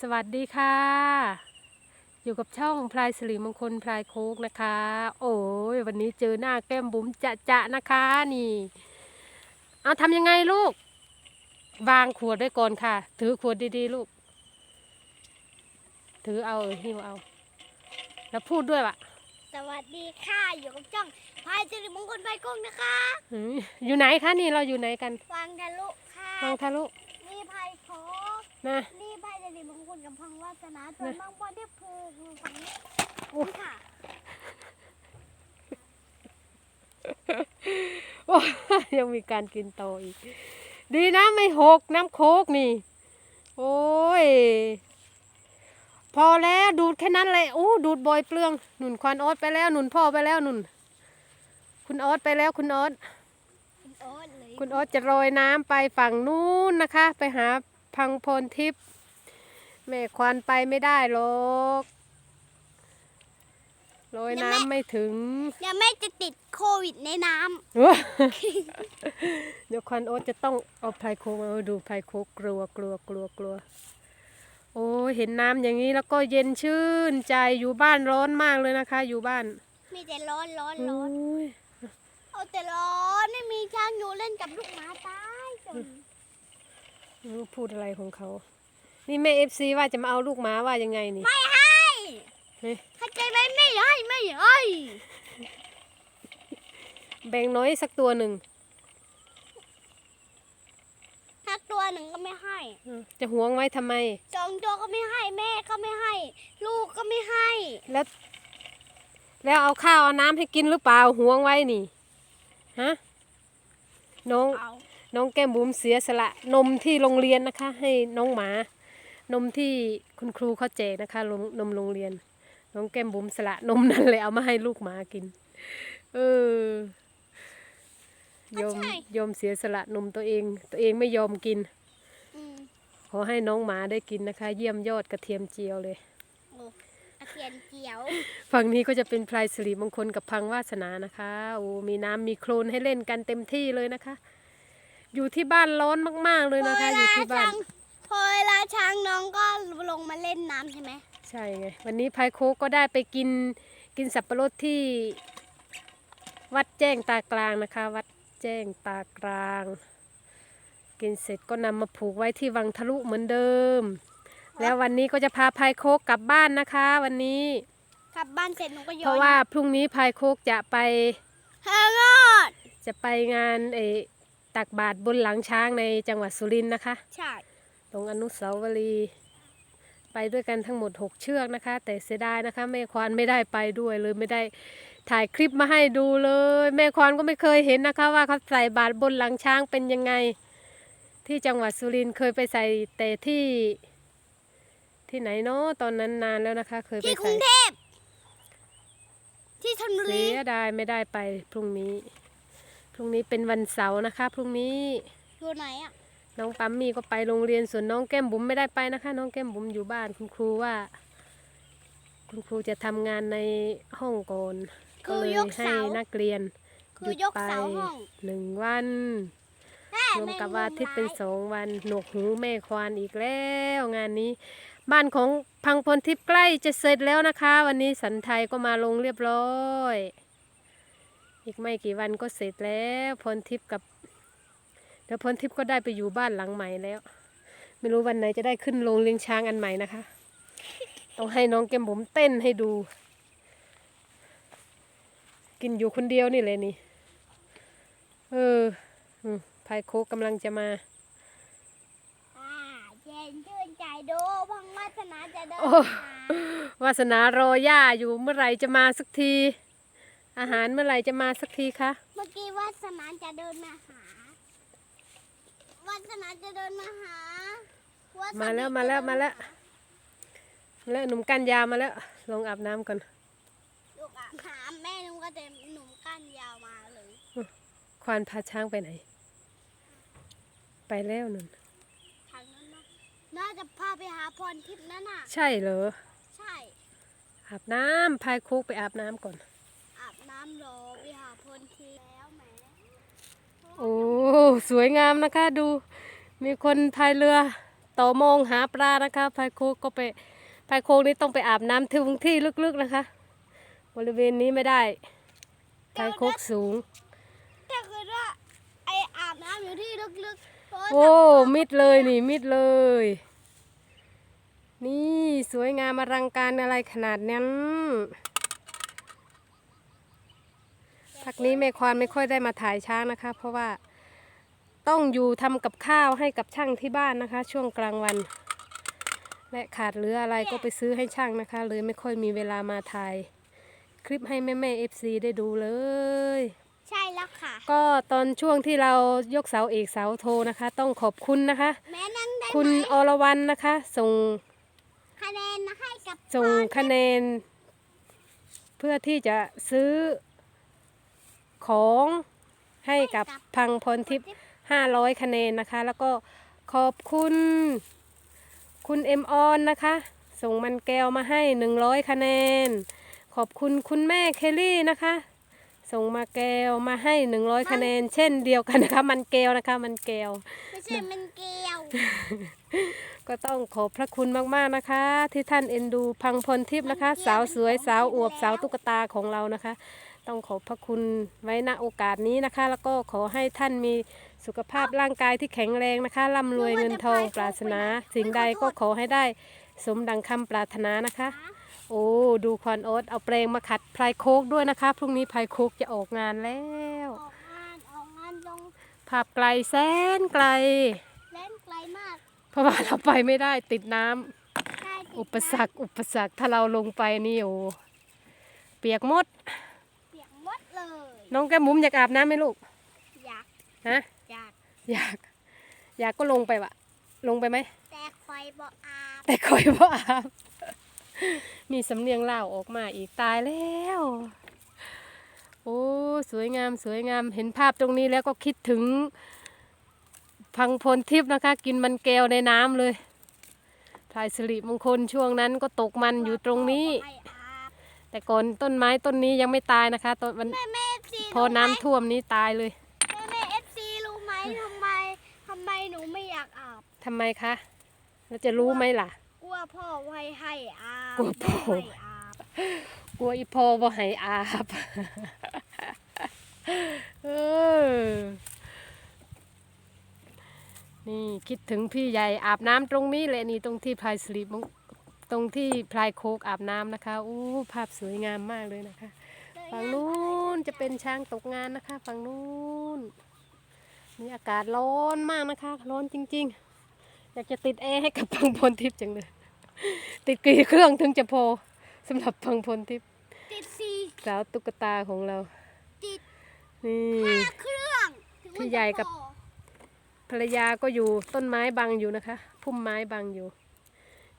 สวัสดีค่ะ อยู่กับช่องพลายสิริมงคลพลายโคกนะคะ โอ้ยวันนี้เจอหน้าแก้มบุ๋มจะจะๆนะคะนี่ เอาทำยังไงลูก วางขวดไว้ก่อนค่ะ ถือขวดดีๆลูก ถือเอาเออหิ้วเอา แล้วพูดด้วยว่ะสวัสดีค่ะ อยู่กับจ้องพายสิริมงคลไฟกุ้งนะคะหืออยู่ไหนคะนี่เราอยู่ไหนกันฟังทะลุค่ะฟังทะลุนี่พายโคกนะ นี่ พายสิริมงคลกับพังวาสนาส่วนบางบอลที่ผูกอยู่ฝั่งนี้โอ้นี่ค่ะโอ้ยยังมีการกินโตออีก ดีนะไม่หกน้ำโคกนี่ โอ้ย พอแล้วดูดแค่นั้นเลยอู้ดูดบ่อยเปลือง หนุนควันออดไปแล้วหนุนพ่อไปแล้วหนุน คุณออดไปแล้วคุณออดคุณโอ๊ตเลยคุณออดจะโรยน้ำไปฝั่งนู้นนะคะ ไปหาพังพลทิพย์ แม่ควันไปไม่ได้หรอกโรยน้ำไม่ถึง เดี๋ยวแม่จะติดโควิดในน้เว้ยเดี๋ยวควันโอ๊ตจะต้องเอาไพรโคกมาเอาดูไพรโคกกลัวกลัวกลัวกลัว โอ้ยเห็นน้ำอย่างนี้แล้วก็เย็นชื่นใจอยู่บ้านร้อนมากเลยนะคะ อยู่บ้านำมีแต่ร้อนร้อนโอ้ร้อนยเอาแต่ร้อนไม่มีช้างอยู่เล่นกับลูกหมาตายจนไม่รู้พูดอะไรของเขา นี่แม่เอฟซีว่าจะมาเอาลูกหมาว่ายังไงนี่ไม่ให้เฮ้ยเข้าใจไหมไม่ให้ไม่ให้แบ่งน้อยสักตัวหนึ่งถ้าตัวหนึ่งก็ไม่ให้เออจะหวงไว้ทำไมสองตัวก็ไม่ให้แม่ก็ไม่ให้ ลูกก็ไม่ให้ แล้ว แล้วเอาข้าวเอาน้ำให้กินหรือเปล่าหวงไว้นี่ฮะน้องเอาน้องแก้มบุ๋มเสียสละนมที่โรงเรียนนะคะ ให้น้องหมา นมที่คุณครูเขาแจกนะคะลงนมโรงเรียน น้องแก้มบุ๋มสละนมนั่นเลยเอามาให้ลูกหมากิน เออยอมยอมเสียสละนมตัวเอง ตัวเองไม่ยอมกินอืมขอให้น้องหมาได้กินนะคะ เยี่ยมยอดกระเทียมเจียวเลยโอ้กระเทียมเจียว ฝั่งนี้ก็จะเป็นพลายสิริมงคลกับพังวาสนานะคะโอ้มีน้ำมีโคลนให้เล่นกันเต็มที่เลยนะคะ อยู่ที่บ้านร้อนมาก ๆเลยนะคะ อยู่ที่บ้าน พอเวลาช้างน้องก็ลงมาเล่นน้ำใช่ไหมใช่ไง วันนี้พายโคกก็ได้ไปกินกินสับปะรดที่ วัดแจ้งตากลางนะคะ วัดแจ้งตากลาง กินเสร็จก็นำมาผูกไว้ที่วังทะลุเหมือนเดิม แล้ววันนี้ก็จะพาพายโคกกลับบ้านนะคะ วันนี้ กลับบ้านเสร็จหนูก็โยนเพราะว่าพรุ่งนี้พายโคกจะไปเฮงอดจะไปงานเออตักบาตรบนหลังช้างในจังหวัดสุรินทร์นะคะ ใช่ ตรงอนุสาวรีย์ไปด้วยกันทั้งหมด 6 เชือกนะคะ แต่เสียดายนะคะ แม่ควานไม่ได้ไปด้วยเลยไม่ได้ถ่ายคลิปมาให้ดูเลย แม่ควานก็ไม่เคยเห็นนะคะ ว่าเขาใส่บาตรบนหลังช้างเป็นยังไง ที่จังหวัดสุรินทร์เคยไปใส่แต่ที่ ที่ไหนเนาะตอนนั้นนานแล้วนะคะ เคยไปที่กรุใส่งเทพที่ชลบุเสีรียดายไม่ได้ไปพรุ่งนี้ พรุ่งนี้เป็นวันเสาร์นะคะ พรุ่งนี้ อยู่ไหนอะ น้องปั๊มมี่ก็ไปโรงเรียนส่วนน้องแก้มบุ๋มไม่ได้ไปนะคะ น้องแก้มบุ๋มอยู่บ้านคุณครูว่า คุณครูจะทำงานในห้องก่อนก็เลยให้นักเรียนคืหยุดยกไปเสาห้องหนึ่งวันแม่รวมกับว่าอาทิตย์เป็นสองวันหนวกหูแม่ควานอีกแล้วงานนี้ บ้านของพังพลทิพย์ใกล้จะเสร็จแล้วนะคะ วันนี้สันไทยก็มาลงเรียบร้อย อีกไม่กี่วันก็เสร็จแล้วพลทิพย์กับ เดี๋ยวพลทิพย์ก็ได้ไปอยู่บ้านหลังใหม่แล้ว ไม่รู้วันไหนจะได้ขึ้นโรงเลี้ยงช้างอันใหม่นะคะ ต้องให้น้องแก้มผมเต้นให้ดู กินอยู่คนเดียวนี่เลยนี่ เอออืมพายโคกกำลังจะมาอ่าเย็นชื่นใจดูพังวาสนาจะเดินโอ้มาวาสนารอย่าอยู่เมื่อไหร่จะมาสักที อาหารเมื่อไหร่จะมาสักทีคะ เมื่อกี้วาสนาจะเดินมาหา วาสนาจะเดินมาหาวาสนามาแล้วมาแล้วมาแล้วมาแล้วหนุ่มกันยาวมาแล้ว ลงอาบน้ำก่อนลูกอะหาแม่หนุ่มก็เต็มหนุ่มก้านยาวมาเลยควานพาช้างไปไหน ไปแล้วนุ่นทางนั้นนะน่าจะพาไปหาพรทิพย์นั่นน่ะ ใช่เหรอ ใช่ อาบน้ำพายโคกไปอาบน้ำก่อน อาบน้ำรอไปหาพรทิพย์แล้วแหม โอ้สวยงามนะคะดู มีคนพายเรือต่อมองหาปลานะคะพายโคกก็ไปพายโคกนี่ต้องไปอาบน้ำที่ที่ลึกๆนะคะ บริเวณนี้ไม่ได้พายโคกสูงถ้าเกิดว่าไออาบน้ำอยู่ที่ลึกๆเพราะว่าโอ้มิดเลยนี่มิดเลย นี่สวยงามอลังการอะไรขนาดนั้น พักนี้แม่ควานไม่ค่อยได้มาถ่ายช้างนะคะ เพราะว่าต้องอยู่ทำกับข้าวให้กับช่างที่บ้านนะคะ ช่วงกลางวัน และขาดเหลืออะไรก็ไปซื้อให้ช่างนะคะเลยไม่ค่อยมีเวลามาถ่ายคลิปให้แม่แม่เอฟซีได้ดูเลย ใช่แล้วค่ะ ก็ตอนช่วงที่เรายกเสาเอกเสาโทนะคะ ต้องขอบคุณนะคะ แม่นั่งได้คุณไหมอรวรรณนะคะ ส่งคะแนนมาให้กับส่งพ่อ คะแนน เพื่อที่จะซื้อ ของให้กับพังพรทิพย์500คะแนนนะคะ แล้วก็ขอบคุณ คุณเอ็มออนนะคะ ส่งมันแก้วมาให้100คะแนน ขอบคุณคุณแม่เคลลี่นะคะ ส่งมาแก้วมาให้100คะแนน เช่นเดียวกันนะคะ มันแก้วนะคะ มันแก้วไม่ใช่มันเกลียวก็ต้องขอบพระคุณมากๆนะคะ ที่ท่านเอ็นดูพังพลทิพย์นะคะ สาวสวยสาวอวบสาวตุ๊กตาของเรานะคะ ต้องขอบพระคุณไว้ณโอกาสนี้นะคะ แล้วก็ขอให้ท่านมีสุขภาพร่างกายที่แข็งแรงนะคะร่ำรวยเงินทองปรารถนาสิ่งใดก็ขอให้ได้สมดังคำปรารถนานะคะ โอ้ดูควันโอ๊ตเอาแปรงมาขัดพลายโคกด้วยนะคะพรุ่งนี้พลายโคกจะออกงานแล้วออกงานออกงานลงภาพไกลแสนไกลเล่นไกลมาก เพราะว่าเราไปไม่ได้ติดน้ำใช่ติดอุปสรรคอุปสรรคถ้าเราลงไปนี่โอ้เปียกหมด ยน้องแก้มบุ๋มอยากอาบน้ำไหมลูก อยากฮะ อยากอยาก อยากก็ลงไปวะลงไปไหม แต่คอยบอกอาบแต่คอยว่าอาบ มีสำเนียงเล่าวออกมาอีกตายแล้ว โอ้ สวยงามสวยงาม เห็นภาพตรงนี้แล้วก็คิดถึง พังพลทิพย์นะคะ กินมันแก้วในน้ำเลยพลายสิริมงคลช่วงนั้นก็ตกมันอยู่ตรงนี้ให้อาบ แต่ก่อนต้นไม้ต้นนี้ยังไม่ตายนะคะตอนมันแม่แม่เอฟซีพอน้ำท่วมนี้ตายเลยแม่แม่เอฟซีรู้ไหมทำไมทำไมหนูไม่อยากอาบทำไมคะเราจะรู้ไหมล่ะ กลัวพ่อไว้ให้อาบกลัวพ่อ ไม่ให้อาบกลัวอีพอบ่ให้อาบ เออ นี่คิดถึงพี่ใหญ่อาบน้ำตรงนี้แหละนี่ตรงที่พลายสลีปต รงที่พลายโคกอาบน้ำนะคะอู้ภาพสวยงามมากเลยนะคะ ฝั่งนู้นจะเป็นช้างตกงานนะคะ ฝั่งนู้นนี่อากาศร้อนมากนะคะ ร้อนจริง ๆ อยากจะติดแอร์ให้กับพังพลทิพย์จังเลย ติดกี่เครื่องถึงจะพอสำหรับพังพลทิพย์ติดซีสาวตุ๊กตาของเราติดนี่ห้าเครื่องถึงมันพี่ใหญ่กับจะพอ ภรรยาก็อยู่ต้นไม้บังอยู่นะคะ พุ่มไม้บังอยู่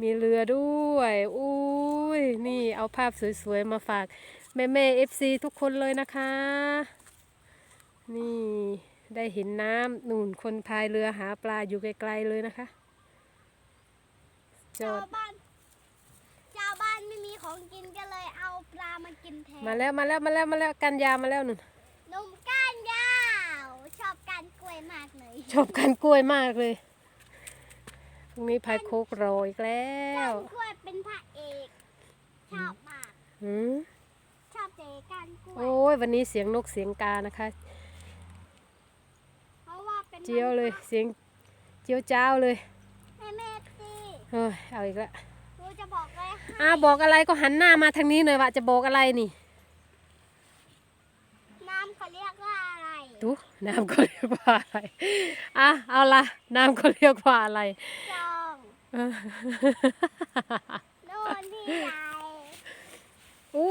มีเรือด้วยอุ้ยนี่เอาภาพสวยๆมาฝากแม่แม่เอฟซีทุกคนเลยนะคะ นี่ได้เห็นน้ำนู่นคนพายเรือหาปลาอยู่ไกลๆเลยนะคะจอชาวดบ้านชาวบ้านไม่มีของกินก็เลยเอาปลามากินแทนมาแล้วมาแล้วมาแล้วมาแล้วกันยามาแล้วนุ่นนมก้านยาว ชอบการกล้วยมากเลย ชอบกันกล้วยมากเลย พรุ่งนี้พายโคกรออีกแล้ก้าวนกล้วยเป็นพระเอก ชอบมาก หืมชอบเจก้านกล้วย โอ้ยวันนี้เสียงนกเสียงกานะคะ เพราะว่าเป็นเจียวเลย เสียงเจียวจ้าวเลยแม่แม่สิเฮ้ยเอาอีกแล้วหนูจะบอกเลยให้อ่าบอกอะไรก็หันหน้ามาทางนี้หน่อยว่าจะบอกอะไรนี่น้ำเขาเรียกว่าอะไรดูน้ำก็เรียกว่าอะไรอะเอาละน้ำก็เรียกว่าอะไร จองเออ โน่นที่ใหญ่อู้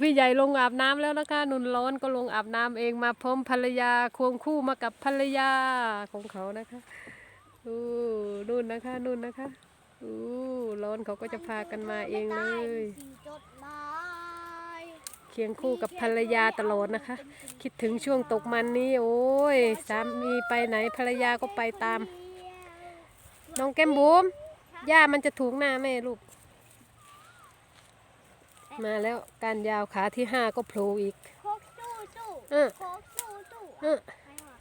พี่ใหญ่ลงอาบน้ำแล้วนะคะ นุนร้อนก็ลงอาบน้ำเองมาพร้อมภรรยาควงคู่มากับภรรยาของเขานะคะอู้นู่นนะคะนู่นนะคะอู้ร้อนเขาก็จะพากันมาเองเลยเคียงคู่กับภรรยาตลอดนะคะ คิดถึงช่วงตกมันนี้โอ้ยสามีไปไหนภรรยาก็ไปตาม น้องแก้มบุ๋ม ย่ามันจะถูกหน้าแม่ลูก มาแล้วการยาวขาที่ห้าก็โผล่อีกโคกสู้สู้เออโคกสู้สู้เออใครวะ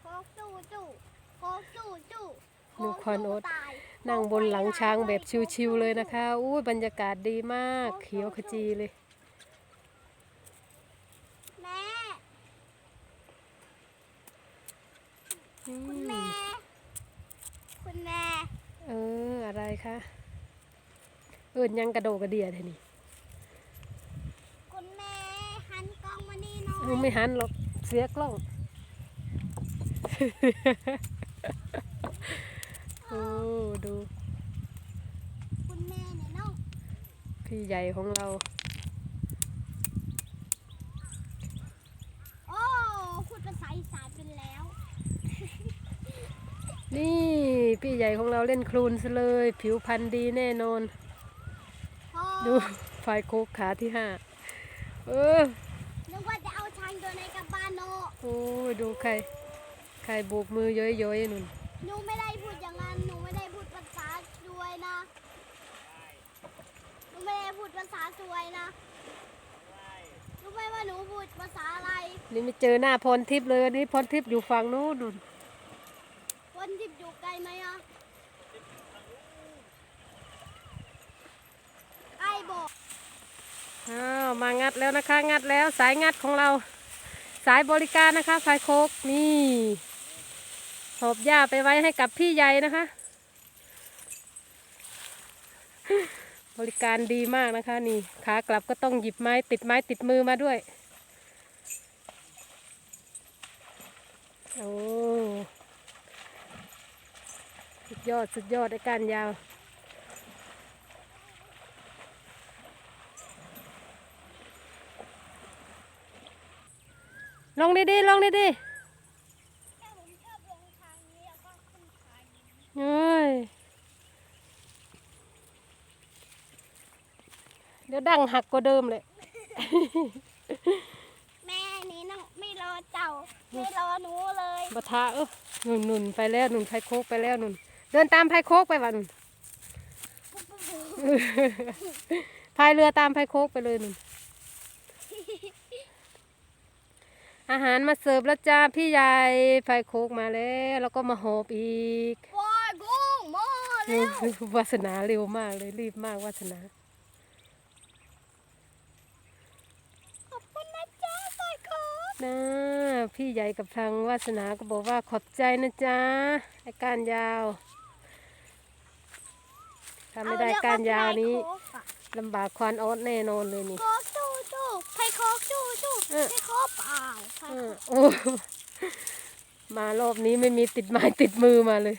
โคกสู้สู้โคกสู้สู้โคดูกควันโอ๊สู้ตตายนั่งบนหลังช้างแบบชิวๆเลยนะคะอู้ยบรรยากาศดีมากเขียวขจีเลยแม่อืคุณมแม่ คุณแม่ เอออะไรคะเอินยังกระโดดกระเดียเท่นี่คุณแม่หันกล้องมานี่หน่อเออยไม่หันหรอกเสียกล้อง โอ้ดูคุณแม่เนี่ยน้องพี่ใหญ่ของเรา โอ้พูดภาษาอีสานเป็นแล้ว นี่พี่ใหญ่ของเราเล่นครูนซะเลย ผิวพรรณดีแน่นอนพ่อดูไฟโคกขาที่ห้าเออนึกว่าจะเอาช้างตัวในกลับบ้านโนโอ้ยดูใคร ใครโบกมือย้อยๆนุ่นหนูไม่ได้พูดอย่างนั้นหนูไม่ได้พูดภาษาสวยนะหนูไม่ได้พูดภาษาสวยนะรู้ไหมว่าหนูพูดภาษาอะไร นี่ไม่เจอหน้าพรทิพย์เลยวันนี้พรทิพย์อยู่ฝั่งโน้นนุ่น คนที่อยู่ไกลไหมอะไอ้บอกอ้าวมางัดแล้วนะคะ งัดแล้วสายงัดของเรา สายบริการนะคะไฟโคกนี่หอบหญ้าไปไว้ให้กับพี่ใหญ่นะคะ บริการดีมากนะคะ นี่ขากลับก็ต้องหยิบไม้ติดไม้ติดมือมาด้วย โอ้ สุดยอดสุดยอดไอ้การยาว ลงดีๆลงดีแค่ผมชอบลงทางนี้แล้วก็ขึ้นทางนี้ๆเอ้ยเดี๋ยวดังหักกว่าเดิมเลยแม่นี่น้องไม่รอเจ้า ไม่รอหนูเลยบะทะเออหนุนหนุนไปแล้วหนุนไพโคกไปแล้วหนุน เดินตามไพโคกไปวะหนุนพายเรือตามไพโคกไปเลยหนุนอาหารมาเสิร์ฟแล้วจ้าพี่ใหญ่ไพโคกมาแล้ว แล้วก็มาหอบอีกโอ้ยกุ้งหมอเร็ววาสนาเร็วมากเลยรีบมากวาสนาขอบคุณนะจ๊ะสายโคกนะพี่ใหญ่กับทางวาสนาก็บอกว่าขอบใจนะจ๊ะไอ้การยาว ถ้าไม่ได้การยาวนี้เอเรีกว่าไผ่โคกอะลำบากควานออดแน่นอนเลยนี่โคกสู้สู้ไผ่โคกสู้สู้เออไผ่โคกเปล่าไผ่เอโคอกโอ้มารอบนี้ไม่มีติดไม้ติดมือมาเลย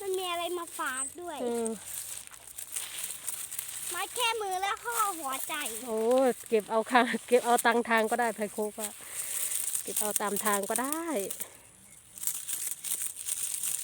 มันมีอะไรมาฝากด้วยเออมาแค่มือแล้วห่อหัวใจ โอ้เก็บเอาค่ะเก็บเอาตังทางก็ได้ไพโคกอะเก็บเอาตามทางก็ได้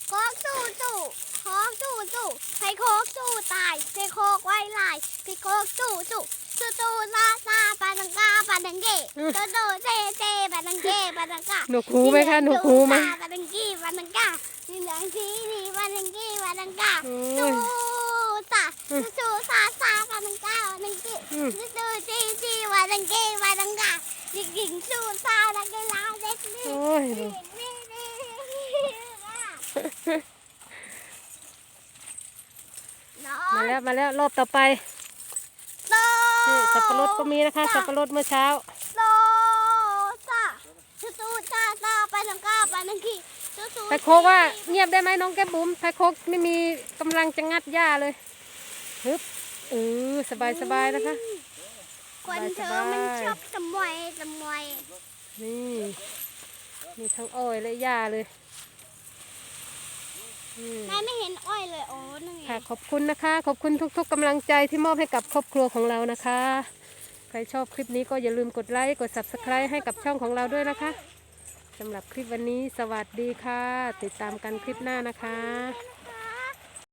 โคกสู้สู้โคกสู้สู้ไผ่โคกสู้ตายไผ่โคกไว้ลายไผ่โคกสู้สู้สู้สู้ซาซาปาดังกาปาดังเกอืมโตโตเซเซปาดังเกปาดังกาหนูคูไหมคะหนูคูไหมปาดังกี้ปาดังกาสีเหลืองสีนี่ปาดังกี้ปาดังกาโอ้สู้ยซาอืมสู้ซาซาปาดังกาปาดังกี้อืมสู้จีจีปาดังกี้ปาดังกาจิกจิกสู้ซาดังกี้ลาเด็กนี่โอ้ยดูนี่นี่นี่น้อ มางแล้วมาแล้วรอบต่อไปโตนี่สับปะรดก็มีนะคะ สับปะรดเมื่อเช้าโตซาสู้ซาซาปาดังกาปาดังกี้สู้ๆไพโคกว่าเงียบได้ไหมน้องแก้มบุ๋มไพโคกไม่มีกำลังจะงัดหญ้าเลยฮึบเออสบายสบายนะคะคนเธอมันชอบสมวยสมวยนี่มีทั้งอ้อยและหญ้าเลยอืม แม่ไม่เห็นอ้อยเลยโอ้นั่นไงค่ะขอบคุณนะคะ ขอบคุณทุก ๆกำลังใจที่มอบให้กับครอบครัวของเรานะคะ ใครชอบคลิปนี้ก็อย่าลืมกดไลค์กด subscribe ให้กับช่องของเราด้วยนะคะสำหรับคลิปวันนี้สวัสดีค่ะ ติดตามกันคลิปหน้านะคะแม่